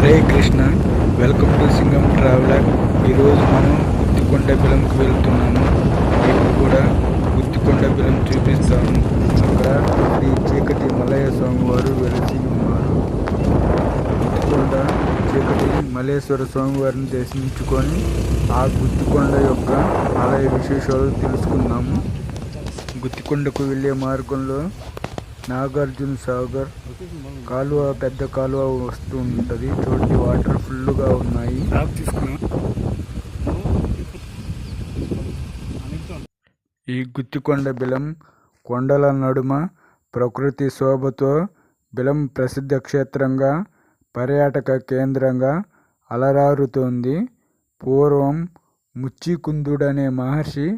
Hare Krishna welcome to Singam traveller. ఈరోజు మనం గుత్తికొండ బిలంకి వెళ్తున్నాము. మీకు కూడా గుత్తికొండ బిలం చూపిస్తాము. అక్కడ శ్రీ చీకటి మలయ స్వామి వారు వెలిసి ఉన్నారు గుత్తికొండ చీకటి మలేశ్వర స్వామి వారిని దర్శించుకొని ఆ గుత్తికొండ యొక్క ఆలయ విశేషాలు తెలుసుకుందాము. గుత్తికొండకు వెళ్ళే మార్గంలో నాగార్జున సాగర్ కాలువ పెద్ద కాలువ వస్తూ ఉంటుంది చూడండి వాటర్ ఫుల్గా ఉన్నాయి. ఈ గుత్తికొండ బిలం కొండల నడుమ ప్రకృతి శోభతో బిలం ప్రసిద్ధ క్షేత్రంగా పర్యాటక కేంద్రంగా అలరారుతోంది. పూర్వం ముచ్చికుందుడనే మహర్షి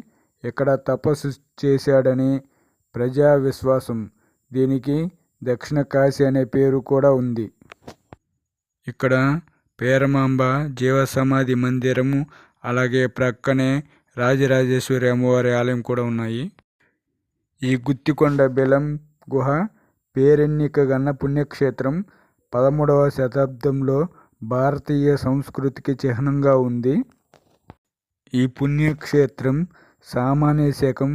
ఇక్కడ తపస్సు చేశాడని ప్రజా విశ్వాసం దీనికి దక్షిణ కాశీ అనే పేరు కూడా ఉంది. ఇక్కడ పేరమాంబ జీవ సమాధి మందిరము అలాగే ప్రక్కనే రాజరాజేశ్వరి అమ్మవారి ఆలయం కూడా ఉన్నాయి. ఈ గుత్తికొండ బెలం గుహ పేరెన్నిక గన్న పుణ్యక్షేత్రం పదమూడవ శతాబ్దంలో భారతీయ సంస్కృతికి చిహ్నంగా ఉంది. ఈ పుణ్యక్షేత్రం సామాన్య శకం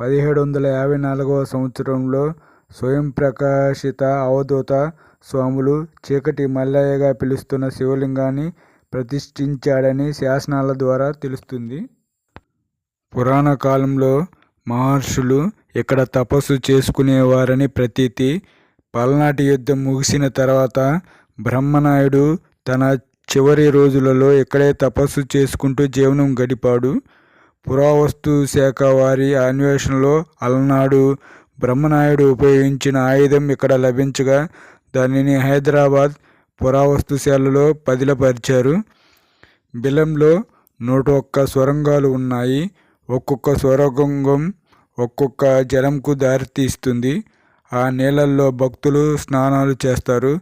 పదిహేడు వందల యాభై నాలుగవ సంవత్సరంలో స్వయం ప్రకాశిత అవధూత స్వాములు చీకటి మల్లయ్యగా పిలుస్తున్న శివలింగాన్ని ప్రతిష్ఠించాడని శాసనాల ద్వారా తెలుస్తుంది. పురాణ కాలంలో మహర్షులు ఇక్కడ తపస్సు చేసుకునేవారని ప్రతీతి పల్నాటి యుద్ధం ముగిసిన తర్వాత బ్రహ్మనాయుడు తన చివరి రోజులలో ఇక్కడే తపస్సు చేసుకుంటూ జీవనం గడిపాడు. పురావస్తు శాఖ వారి అన్వేషణలో అలనాడు బ్రహ్మనాయుడు ఉపయోగించిన ఆయుధం ఇక్కడ లభించగా దానిని హైదరాబాద్ పురావస్తుశాలలో పదిలపరిచారు. బిలంలో నూట ఒక్క సొరంగాలు ఉన్నాయి. ఒక్కొక్క సొరంగం ఒక్కొక్క జలంకు దారితీస్తుంది ఆ నీళ్ళల్లో భక్తులు స్నానాలు చేస్తారు.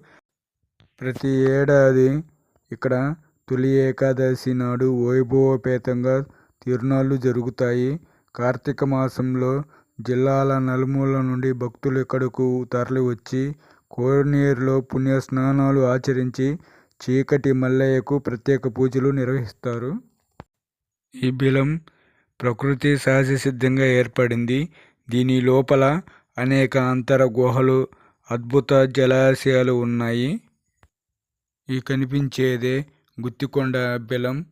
ప్రతి ఏడాది ఇక్కడ తొలి ఏకాదశి నాడు వైభవపేతంగా తిరునాళ్ళు జరుగుతాయి. కార్తీక మాసంలో జిల్లాల నలుమూల నుండి భక్తులు ఇక్కడకు తరలివచ్చి కోనేరులో పుణ్య స్నానాలు ఆచరించి చీకటి మల్లయ్యకు ప్రత్యేక పూజలు నిర్వహిస్తారు. ఈ బిలం ప్రకృతి సహజ సిద్ధంగా ఏర్పడింది. దీని లోపల అనేక అంతర గుహలు అద్భుత జలాశయాలు ఉన్నాయి. ఈ కనిపించేదే గుత్తికొండ బిలం.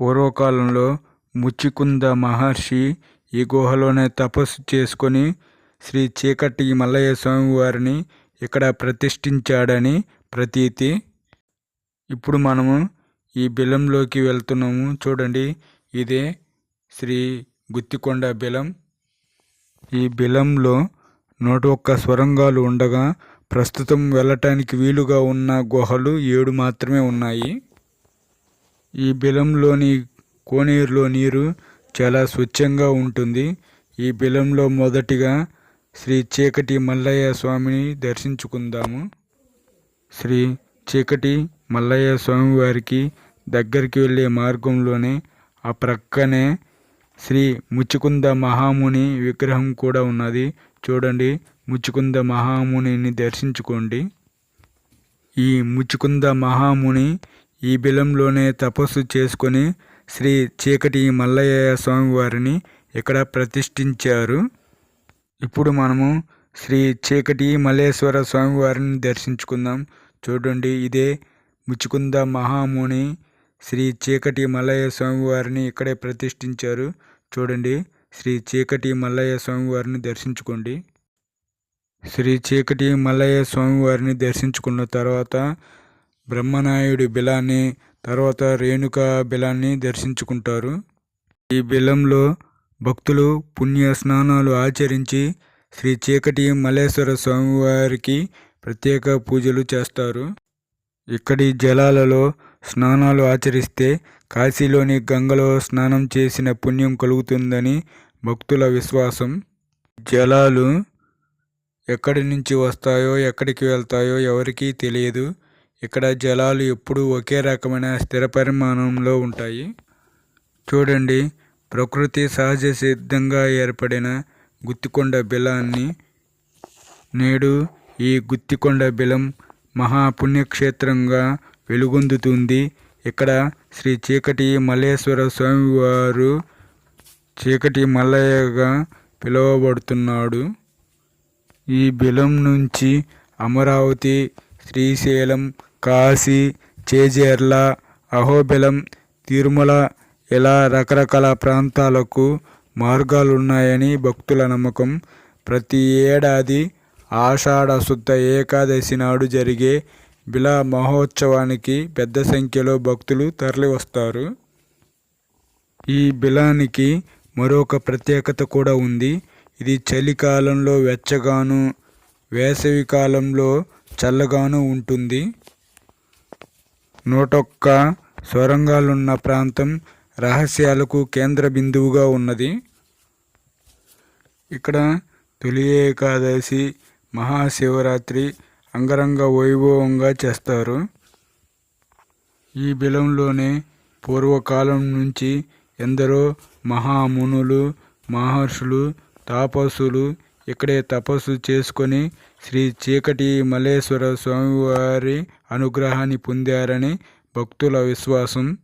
పూర్వకాలంలో ముచ్చికుంద మహర్షి ఈ గుహలోనే తపస్సు చేసుకొని శ్రీ చీకటి మల్లయ్య స్వామి వారిని ఇక్కడ ప్రతిష్ఠించాడని ప్రతీతి. ఇప్పుడు మనము ఈ బిలంలోకి వెళ్తున్నాము. చూడండి ఇదే శ్రీ గుత్తికొండ బిలం. ఈ బిలంలో నూట ఒక్క స్వరంగాలు ఉండగా ప్రస్తుతం వెళ్ళటానికి వీలుగా ఉన్న గుహలు ఏడు మాత్రమే ఉన్నాయి. ఈ బిలంలోని కోనేరులో నీరు చాలా స్వచ్ఛంగా ఉంటుంది. ఈ బిలంలో మొదటిగా శ్రీ చీకటి మల్లయ్య స్వామిని దర్శించుకుందాము. శ్రీ చీకటి మల్లయ్య స్వామి వారికి దగ్గరికి వెళ్ళే మార్గంలోనే ఆ ప్రక్కనే శ్రీ ముచ్చుకుంద మహాముని విగ్రహం కూడా ఉన్నది. చూడండి ముచ్చుకుంద మహామునిని దర్శించుకోండి. ఈ ముచ్చుకుంద మహాముని ఈ బిలంలోనే తపస్సు చేసుకొని శ్రీ చీకటి మల్లయ్య స్వామి వారిని ఇక్కడ ప్రతిష్ఠించారు. ఇప్పుడు మనము శ్రీ చీకటి మల్లేశ్వర స్వామి వారిని దర్శించుకుందాం. చూడండి ఇదే ముచ్చుకుంద మహాముని శ్రీ చీకటి మల్లయ్య స్వామి వారిని ఇక్కడే ప్రతిష్ఠించారు. చూడండి శ్రీ చీకటి మల్లయ్య స్వామి వారిని దర్శించుకోండి. శ్రీ చీకటి మల్లయ్య స్వామి వారిని దర్శించుకున్న తర్వాత బ్రహ్మనాయుడి బిలాన్ని తర్వాత రేణుకా బిలాన్ని దర్శించుకుంటారు. ఈ బిలంలో భక్తులు పుణ్య స్నానాలు ఆచరించి శ్రీ చీకటి మల్లేశ్వర స్వామివారికి ప్రత్యేక పూజలు చేస్తారు. ఇక్కడి జలాలలో స్నానాలు ఆచరిస్తే కాశీలోని గంగలో స్నానం చేసిన పుణ్యం కలుగుతుందని భక్తుల విశ్వాసం. జలాలు ఎక్కడి నుంచి వస్తాయో ఎక్కడికి వెళ్తాయో ఎవరికీ తెలియదు. ఇక్కడ జలాలు ఎప్పుడూ ఒకే రకమైన స్థిర పరిమాణంలో ఉంటాయి. చూడండి ప్రకృతి సహజ సిద్ధంగా ఏర్పడిన గుత్తికొండ బిలాన్ని నేడు ఈ గుత్తికొండ బిలం మహాపుణ్యక్షేత్రంగా వెలుగొందుతుంది. ఇక్కడ శ్రీ చీకటి మల్లేశ్వర స్వామివారు చీకటి మల్లయ్యగా పిలువబడుతున్నాడు. ఈ బిలం నుంచి అమరావతి శ్రీశైలం కాశీ చేజేర్ల అహోబిలం తిరుమల ఇలా రకరకాల ప్రాంతాలకు మార్గాలున్నాయని భక్తుల నమ్మకం. ప్రతి ఏడాది ఆషాఢ శుద్ధ ఏకాదశి నాడు జరిగే బిలా మహోత్సవానికి పెద్ద సంఖ్యలో భక్తులు తరలివస్తారు. ఈ బిలానికి మరొక ప్రత్యేకత కూడా ఉంది. ఇది చలికాలంలో వెచ్చగాను వేసవి కాలంలో చల్లగాను ఉంటుంది. నూటొక్క సొరంగాలున్న ప్రాంతం రహస్యాలకు కేంద్ర బిందువుగా ఉన్నది. ఇక్కడ తొలి ఏకాదశి మహాశివరాత్రి అంగరంగ వైభవంగా చేస్తారు. ఈ బిలంలోనే పూర్వకాలం నుంచి ఎందరో మహామునులు మహర్షులు తాపసులు ఇక్కడే తపస్సు చేసుకొని శ్రీ చీకటి మల్లేశ్వర స్వామివారి అనుగ్రహాన్ని పొందారని భక్తుల విశ్వాసం.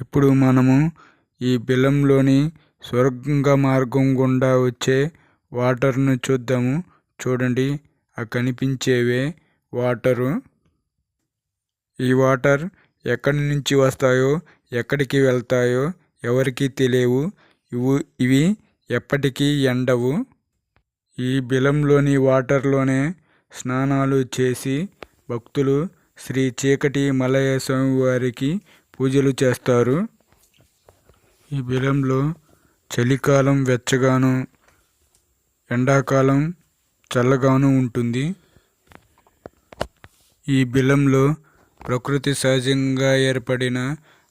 ఇప్పుడు మనము ఈ బిలంలోని స్వర్గ మార్గం గుండా వచ్చే వాటర్ను చూద్దాము. చూడండి ఆ కనిపించేవే వాటరు. ఈ వాటర్ ఎక్కడి నుంచి వస్తాయో ఎక్కడికి వెళ్తాయో ఎవరికీ తెలియవు. ఇవి ఇవి ఎప్పటికీ ఎండవు. ఈ బిలంలోని వాటర్లోనే స్నానాలు చేసి భక్తులు శ్రీ చీకటి మలయ స్వామి వారికి పూజలు చేస్తారు. ఈ బిలంలో చలికాలం వెచ్చగాను ఎండాకాలం చల్లగాను ఉంటుంది. ఈ బిలంలో ప్రకృతి సహజంగా ఏర్పడిన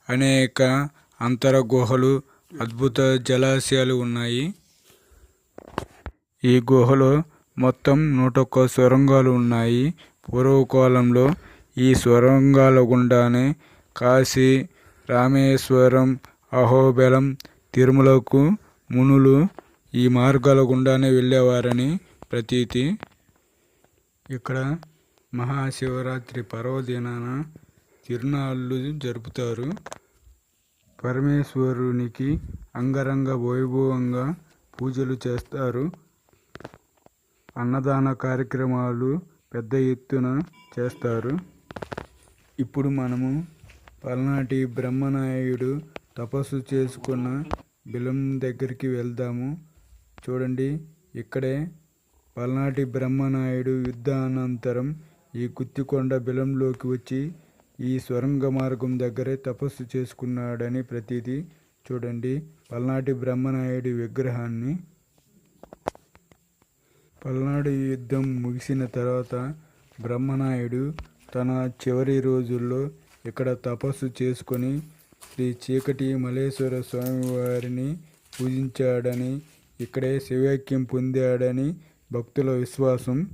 అనేక అంతర గుహలు అద్భుత జలాశయాలు ఉన్నాయి. ఈ గుహలో మొత్తం నూటొక్క సొరంగాలు ఉన్నాయి. పూర్వకాలంలో ఈ సొరంగాల గుండానే కాశీ రామేశ్వరం అహోబెలం తిరుమలకు మునులు ఈ మార్గాల గుండానే వెళ్ళేవారని ప్రతీతి. ఇక్కడ మహాశివరాత్రి పర్వదినాన తిరునాళ్ళు జరుపుతారు. పరమేశ్వరునికి అంగరంగ వైభవంగా పూజలు చేస్తారు. అన్నదాన కార్యక్రమాలు పెద్ద ఎత్తున చేస్తారు. ఇప్పుడు మనము పల్నాటి బ్రహ్మనాయుడు తపస్సు చేసుకున్న బిలం దగ్గరికి వెళ్దాము. చూడండి ఇక్కడే పల్నాటి బ్రహ్మనాయుడు యుద్ధానంతరం ఈ గుత్తికొండ బిలంలోకి వచ్చి ఈ స్వరంగ మార్గం దగ్గరే తపస్సు చేసుకున్నాడని ప్రతీది చూడండి పల్నాటి బ్రహ్మనాయుడి విగ్రహాన్ని పల్నాడు యుద్ధం ముగిసిన తర్వాత బ్రహ్మనాయుడు తన చివరి రోజుల్లో ఇక్కడ తపస్సు చేసుకొని శ్రీ చీకటి మల్లేశ్వర స్వామివారిని పూజించాడని ఇక్కడే శివైక్యం పొందాడని భక్తుల విశ్వాసం.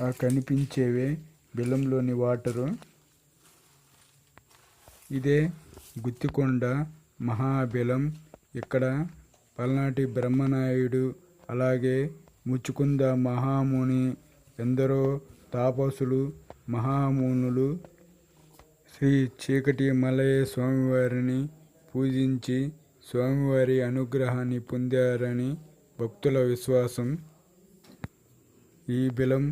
ఆ కనిపించేవే బిల్లంలోని వాటరు. ఇదే గుత్తికొండ మహాబిలం ఇక్కడ పల్నాటి బ్రహ్మనాయుడు అలాగే ముచ్చుకుంద మహాముని ఎందరో తాపసులు మహామునులు శ్రీ చీకటి మలయ స్వామివారిని పూజించి స్వామివారి అనుగ్రహాన్ని పొందారని భక్తుల విశ్వాసం. ఈ బిలం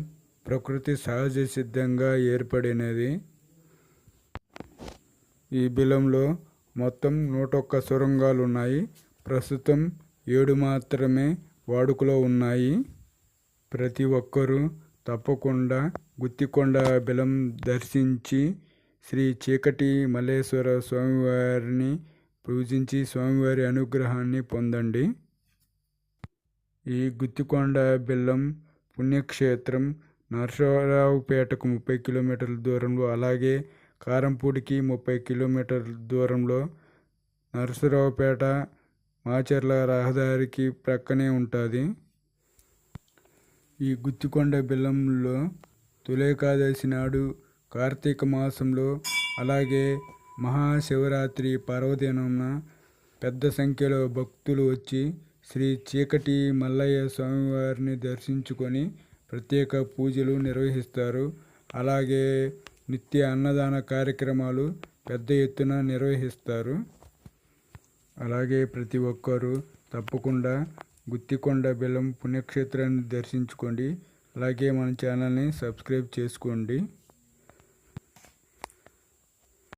ప్రకృతి సహజ సిద్ధంగా ఏర్పడినది. ఈ బిలంలో మొత్తం నూట ఒక్క సొరంగాలు ఉన్నాయి ప్రస్తుతం ఏడు మాత్రమే వాడుకలో ఉన్నాయి. ప్రతి ఒక్కరూ తప్పకుండా గుత్తికొండ బెలం దర్శించి శ్రీ చీకటి మల్లేశ్వర స్వామివారిని పూజించి స్వామివారి అనుగ్రహాన్ని పొందండి. ఈ గుత్తికొండ బెల్లం పుణ్యక్షేత్రం నరసరావుపేటకు ముప్పై కిలోమీటర్ల దూరంలో అలాగే కారంపూడికి ముప్పై కిలోమీటర్ల దూరంలో నరసరావుపేట మాచర్ల రహదారికి ప్రక్కనే ఉంటుంది. ఈ గుత్తికొండ బెల్లంలో తులేకాదశి నాడు కార్తీక మాసంలో అలాగే మహాశివరాత్రి పర్వదినం పెద్ద సంఖ్యలో భక్తులు వచ్చి శ్రీ చీకటి మల్లయ్య స్వామివారిని దర్శించుకొని ప్రత్యేక పూజలు నిర్వహిస్తారు. అలాగే నిత్య అన్నదాన కార్యక్రమాలు పెద్ద ఎత్తున నిర్వహిస్తారు. అలాగే ప్రతి ఒక్కరూ తప్పకుండా గుత్తికొండ బెల్లం పుణ్యక్షేత్రాన్ని దర్శించుకోండి. అలాగే మన ఛానల్ని సబ్స్క్రైబ్ చేసుకోండి.